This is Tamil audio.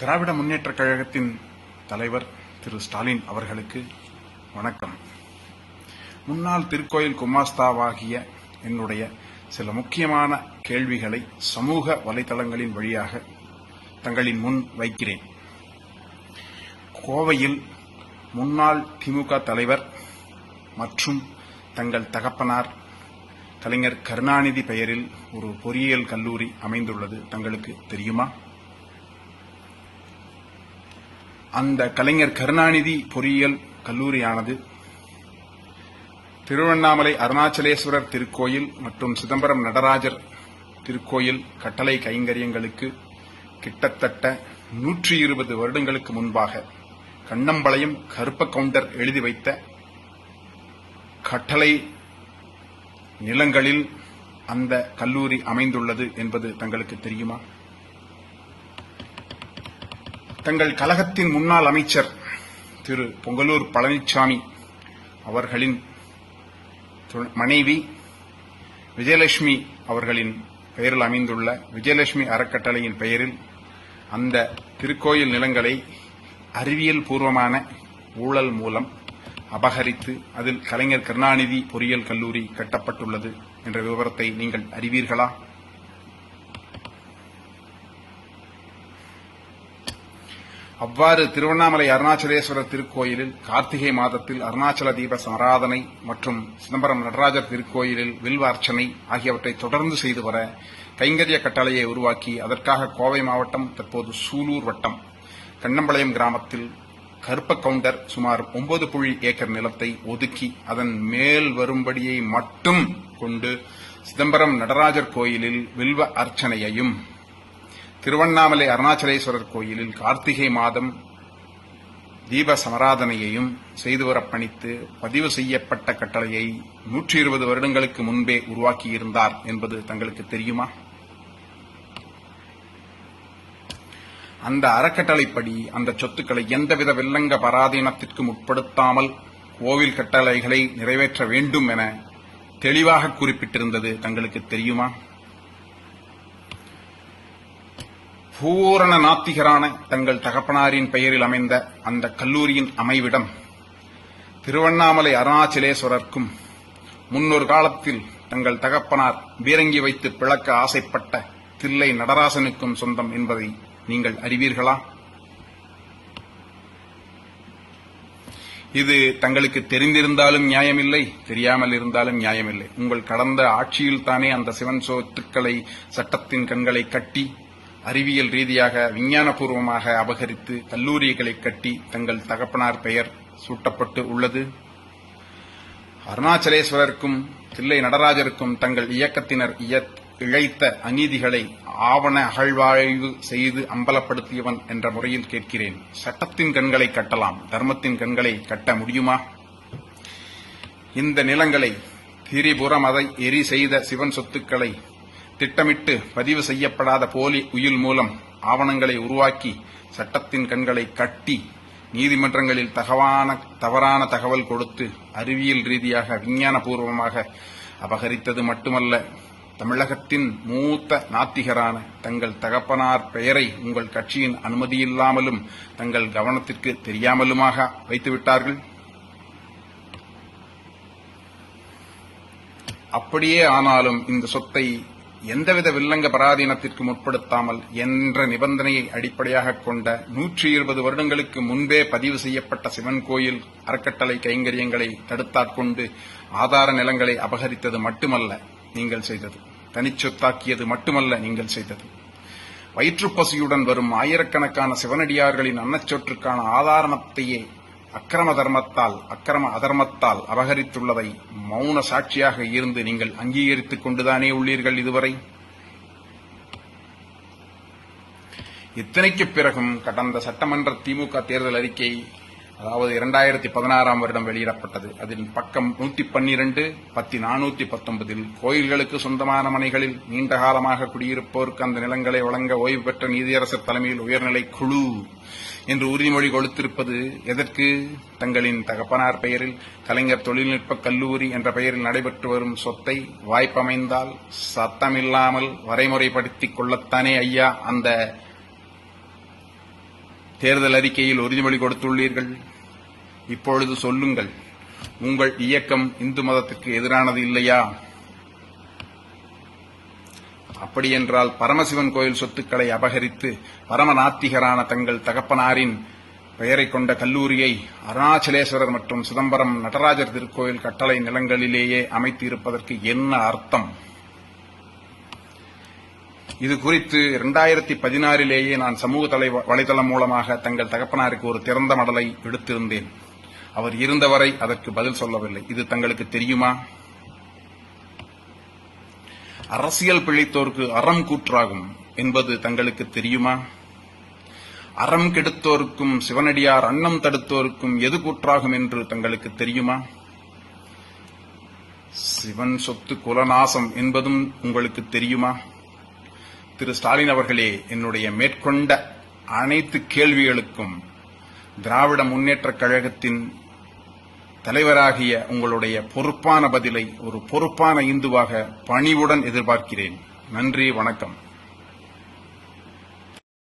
திராவிட முன்னேற்றக் கழகத்தின் தலைவர் திரு ஸ்டாலின் அவர்களுக்கு வணக்கம். முன்னாள் திருக்கோயில் குமாஸ்தாவாகிய என்னுடைய சில முக்கியமான கேள்விகளை சமூக வலைதளங்களின் வழியாக தங்களின் முன் வைக்கிறேன். கோவையில் முன்னாள் திமுக தலைவர் மற்றும் தங்கள் தகப்பனார் கலைஞர் கருணாநிதி பெயரில் ஒரு பொறியியல் கல்லூரி அமைந்துள்ளது. தங்களுக்கு தெரியுமா? அந்த கலைஞர் கருணாநிதி பொறியியல் கல்லூரியானது. திருவண்ணாமலை அருணாச்சலேஸ்வரர் திருக்கோயில் மற்றும் சிதம்பரம் நடராஜர் திருக்கோயில் கட்டளை கைங்கரியங்களுக்கு கிட்டத்தட்ட நூற்றி இருபது வருடங்களுக்கு முன்பாக கண்ணம்பாளையம் கருப்ப கவுண்டர் எழுதி வைத்த கட்டளை நிலங்களில் அந்த கல்லூரி அமைந்துள்ளது என்பது தங்களுக்கு தெரியுமா? தங்கள் கழகத்தின் முன்னாள் அமைச்சர் திரு பொங்கலூர் பழனிசாமி அவர்களின் மனைவி விஜயலட்சுமி அவர்களின் பெயரில் அமைந்துள்ள விஜயலட்சுமி அறக்கட்டளையின் பெயரில் அந்த திருக்கோயில் நிலங்களை அறிவியல் பூர்வமான ஊழல் மூலம் அபகரித்து அதில் கலைஞர் கருணாநிதி பொறியியல் கல்லூரி கட்டப்பட்டுள்ளது என்ற விவரத்தை நீங்கள் அறிவீர்களா? அவ்வாறு திருவண்ணாமலை அருணாச்சலேஸ்வரர் திருக்கோயிலில் கார்த்திகை மாதத்தில் அருணாச்சல தீப சமாராதனை மற்றும் சிதம்பரம் நடராஜர் திருக்கோயிலில் வில்வ அர்ச்சனை ஆகியவற்றை தொடர்ந்து செய்து வர கைங்கரிய கட்டளையை உருவாக்கி அதற்காக கோவை மாவட்டம் தற்போது சூலூர் வட்டம் கண்ணம்பாளையம் கிராமத்தில் கருப்ப கவுண்டர் சுமார் ஒன்பது புள்ளி ஏக்கர் நிலத்தை ஒதுக்கி அதன் மேல் வரும்படியை மட்டும் கொண்டு சிதம்பரம் நடராஜர் கோயிலில் வில்வ அர்ச்சனையையும் திருவண்ணாமலை அருணாச்சலேஸ்வரர் கோயிலில் கார்த்திகை மாதம் தீப சமராதனையையும் செய்து வர பணித்து பதிவு செய்யப்பட்ட கட்டளையை நூற்றி இருபது வருடங்களுக்கு முன்பே உருவாக்கியிருந்தார் என்பது தங்களுக்கு தெரியுமா? அந்த அறக்கட்டளைப்படி அந்த சொத்துக்களை எந்தவித வில்லங்க பராதீனத்திற்கும் உட்படுத்தாமல் கோவில் கட்டளைகளை நிறைவேற்ற வேண்டும் என தெளிவாக குறிப்பிட்டிருந்தது தங்களுக்கு தெரியுமா? பூரண நாத்திகரான தங்கள் தகப்பனாரின் பெயரில் அமைந்த அந்த கல்லூரியின் அமைவிடம் திருவண்ணாமலை அருணாச்சலேஸ்வரர்க்கும் முன்னொரு காலத்தில் தங்கள் தகப்பனார் பீரங்கி வைத்து பிளக்க ஆசைப்பட்ட தில்லை நடராசனுக்கும் சொந்தம் என்பதை நீங்கள் அறிவீர்களா? இது தங்களுக்கு தெரிந்திருந்தாலும் நியாயமில்லை தெரியாமல் இருந்தாலும் நியாயமில்லை. உங்கள் கடந்த ஆட்சியில் தானே அந்த சிவன் சொத்துக்களை சட்டத்தின் கண்களை கட்டி அறிவியல் ரீதியாக விஞ்ஞானபூர்வமாக அபகரித்து கல்லூரிகளை கட்டி தங்கள் தகப்பனார் பெயர் சூட்டப்பட்டு உள்ளது. அருணாச்சலேஸ்வரருக்கும் தில்லை நடராஜருக்கும் தங்கள் இயக்கத்தினர் இழைத்த அநீதிகளை ஆவண அகழ்வாய்வு செய்து அம்பலப்படுத்தியவன் என்ற முறையில் கேட்கிறேன். சட்டத்தின் கண்களை கட்டலாம். தர்மத்தின் கண்களை கட்ட முடியுமா? இந்த நிலங்களை திரிபுரம் அதை எரி செய்த சிவன் சொத்துக்களை திட்டமிட்டு பதிவு செய்யப்படாத போலி உயில் மூலம் ஆவணங்களை உருவாக்கி சட்டத்தின் கண்களை கட்டி நீதிமன்றங்களில் தகவான தவறான தகவல் கொடுத்து அறிவியல் ரீதியாக விஞ்ஞானபூர்வமாக அபகரித்தது மட்டுமல்ல தமிழகத்தின் மூத்த நாத்திகரான தங்கள் தகப்பனார் பெயரை உங்கள் கட்சியின் அனுமதியில்லாமலும் தங்கள் கவனத்திற்கு தெரியாமலுமாக வைத்துவிட்டார்கள். அப்படியே ஆனாலும் இந்த சொத்தை எந்தவித வில்லங்க பராதீனத்திற்கு முற்படுத்தாமல் என்ற நிபந்தனையை அடிப்படையாக கொண்ட நூற்றி இருபது வருடங்களுக்கு முன்பே பதிவு செய்யப்பட்ட சிவன் கோயில் அறக்கட்டளை கைங்கரியங்களை தடுத்தாட்கொண்டு ஆதார நிலங்களை அபகரித்தது மட்டுமல்ல நீங்கள் செய்தது. தனிச்சொத்தாக்கியது மட்டுமல்ல நீங்கள் செய்தது. வயிற்றுப்பசியுடன் வரும் ஆயிரக்கணக்கான சிவனடியார்களின் அன்னச்சொற்றுக்கான ஆதாரத்தையே அக்கிரம தர்மத்தால் அக்கிரம அதர்மத்தால் அபகரித்துள்ளதை மௌன சாட்சியாக இருந்து நீங்கள் அங்கீகரித்துக் கொண்டுதானே உள்ளீர்கள் இதுவரை? இத்தனைக்கு பிறகும் கடந்த சட்டமன்ற திமுக தேர்தல் அறிக்கை அதாவது இரண்டாயிரத்தி பதினாறாம் வருடம் வெளியிடப்பட்டது. அதில் பக்கம் நூத்தி பன்னிரண்டு பத்தி நானூத்தி பத்தொன்பதில் கோயில்களுக்கு சொந்தமான மனைகளில் நீண்ட காலமாக குடியிருப்போருக்கு அந்த நிலங்களை வழங்க ஓய்வு பெற்ற நீதியரசர் தலைமையில் உயர்நிலை குழு என்று உறுதிமொழி கொடுத்திருப்பது எதற்கு? தங்களின் தகப்பனார் பெயரில் கலைஞர் தொழில்நுட்ப கல்லூரி என்ற பெயரில் நடைபெற்று வரும் சொத்தை வாய்ப்பமைந்தால் சத்தமில்லாமல் வரைமுறைப்படுத்திக் கொள்ளத்தானே ஐயா அந்த தேர்தல் அறிக்கையில் உறுதிமொழி கொடுத்துள்ளீர்கள். இப்பொழுது சொல்லுங்கள் உங்கள் இயக்கம் இந்து மதத்துக்கு எதிரானது இல்லையா? அப்படியென்றால் பரமசிவன் கோயில் சொத்துக்களை அபகரித்து பரமநாத்திகரான தங்கள் தகப்பனாரின் பெயரை கொண்ட கல்லூரியை அருணாச்சலேஸ்வரர் மற்றும் சிதம்பரம் நடராஜர் திருக்கோயில் கட்டளை நிலங்களிலேயே அமைத்து இருப்பதற்கு என்ன அர்த்தம்? இது குறித்து இரண்டாயிரத்தி பதினாறிலேயே நான் சமூக தலை வலைதளம் மூலமாக தங்கள் தகப்பனாருக்கு ஒரு திறந்த மடலை எடுத்திருந்தேன். அவர் இருந்தவரை அதற்கு பதில் சொல்லவில்லை. இது தங்களுக்கு தெரியுமா? அரசியல் பிழைத்தோருக்கு அறம் கூற்றாகும் என்பது தங்களுக்கு தெரியுமா? அறம் கெடுத்தோருக்கும் சிவனடியார் அன்னம் தடுத்தோருக்கும் எது கூற்றாகும் என்று தங்களுக்கு தெரியுமா? சிவன் சொத்து குலநாசம் என்பதும் உங்களுக்கு தெரியுமா? திரு ஸ்டாலின் அவர்களே என்னுடைய மேற்கொண்ட அனைத்து கேள்விகளுக்கும் திராவிட முன்னேற்றக் கழகத்தின் தலைவராகிய உங்களுடைய பொறுப்பான பதிலை ஒரு பொறுப்பான இந்துவாக பணிவுடன் எதிர்பார்க்கிறேன். நன்றி வணக்கம்.